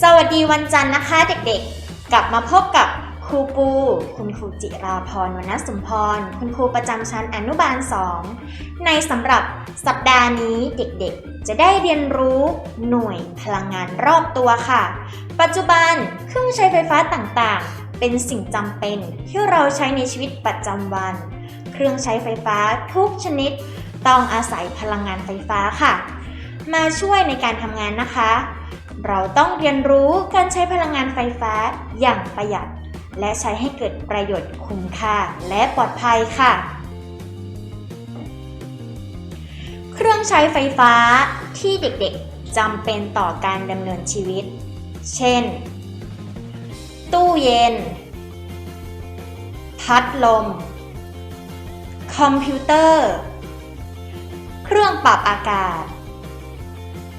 สวัสดีวันจันทร์นะคะเด็กๆ กลับมาพบกับครูปู คุณครูจิราพรวรรณสมพร คุณครูประจำชั้นอนุบาล 2 ในสำหรับสัปดาห์นี้เด็กๆ จะได้เรียนรู้หน่วยพลังงานรอบตัวค่ะ ปัจจุบันเครื่องใช้ไฟฟ้าต่างๆ เป็นสิ่งจำเป็นที่เราใช้ในชีวิตประจำวัน เครื่องใช้ไฟฟ้าทุกชนิดต้องอาศัยพลังงานไฟฟ้าค่ะ มาช่วยในการทำงานนะคะ เราต้องเรียนรู้การใช้พลังงานไฟฟ้าอย่างประหยัด และใช้ให้เกิดประโยชน์คุ้มค่าและปลอดภัยค่ะ เครื่องใช้ไฟฟ้าที่เด็กๆจำเป็นต่อการดำเนินชีวิต เช่น ตู้เย็น พัดลม คอมพิวเตอร์ เครื่องปรับอากาศ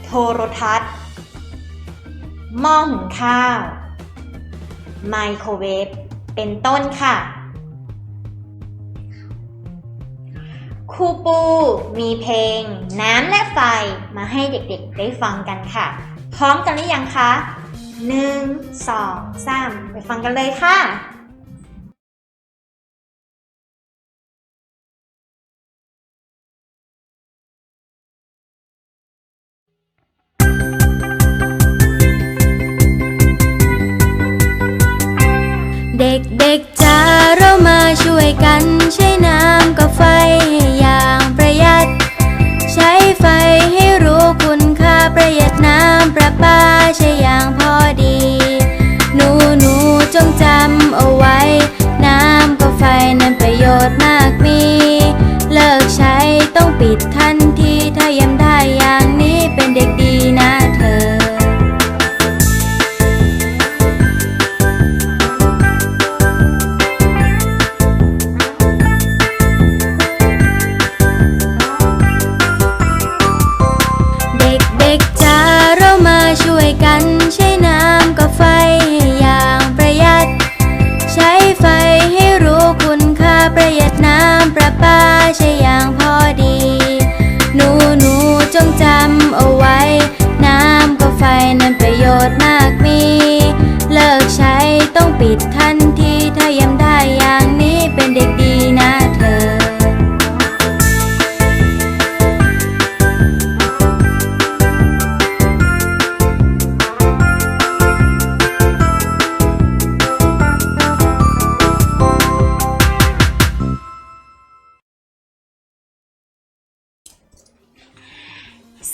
โทรทัศน์ หม้อหุงข้าว ไมโครเวฟ เป็นต้นค่ะ ครูปูมีเพลง น้ำและไฟมาให้เด็กๆได้ฟังกันค่ะ พร้อมกันหรือยังคะหนึ่งสองสามไปฟังกันเลยค่ะ เด็กๆจ้าเรามาช่วยกัน ใช้น้ำกับไฟให้อย่างประหยัด ใช้ไฟให้รู้คุณค่าประหยัดน้ำประปาใช้อย่างพอ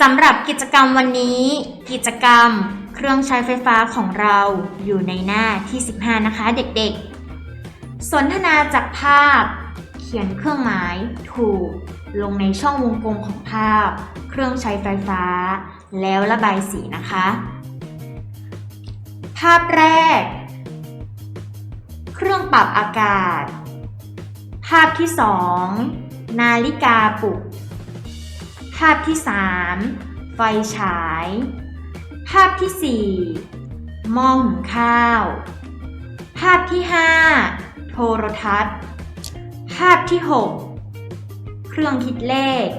สำหรับกิจกรรมวันนี้ กิจกรรมเครื่องใช้ไฟฟ้าของเราอยู่ในหน้าที่ 15 นะคะเด็กๆ สนทนาจากภาพ เขียนเครื่องหมายถูก ลงในช่องวงกลมของภาพ เครื่องใช้ไฟฟ้า แล้วระบายสีนะคะ ภาพแรก เครื่องปรับอากาศ ภาพที่ 2 นาฬิกาปลุกาพที่ 3 ไฟฉาย ภาพที่ 4 หม้อหุงข้าว ภาพที่ 5 โทรทัศน์ ภาพที่ 6 เครื่องคิดเลข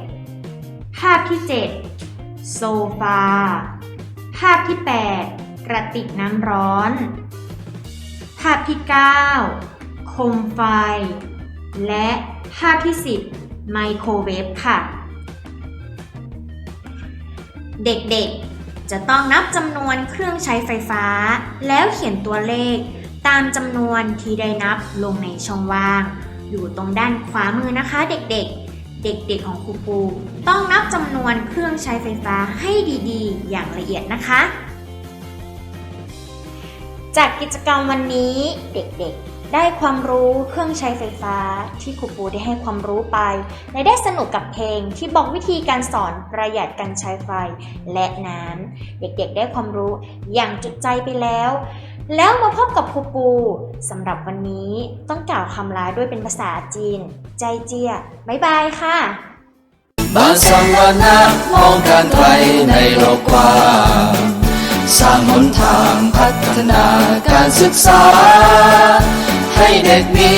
ภาพที่ 7 โซฟา ภาพที่ 8 กระติกน้ำร้อน ภาพที่ 9 โคมไฟ และภาพที่ 10 ไมโครเวฟค่ะ เด็กๆ จะต้องนับจำนวนเครื่องใช้ไฟฟ้า แล้วเขียนตัวเลข ตามจำนวนที่ได้นับลงในช่องว่าง อยู่ตรงด้านขวามือนะคะ เด็กๆ เด็กๆของครูปู ต้องนับจำนวนเครื่องใช้ไฟฟ้าให้ดีๆ อย่างละเอียดนะคะ จากกิจกรรมวันนี้เด็กๆ ได้ความรู้เครื่องใช้ไฟฟ้าที่ครูปูได้ให้ความรู้ไป และได้สนุกกับเพลงที่บอกวิธีการสอนประหยัดการใช้ไฟและน้ำเด็กๆได้ความรู้อย่างจุใจไปแล้ว แล้วมาพบกับครูปูสำหรับวันนี้ต้องกล่าวคำลาด้วยเป็นภาษาจีน ใจเจียบ๊ายบายค่ะบ้านสร้างวนะมองการไกลในโลกกว้าง สร้างหนทางพัฒนาการศึกษา ให้เด็กมี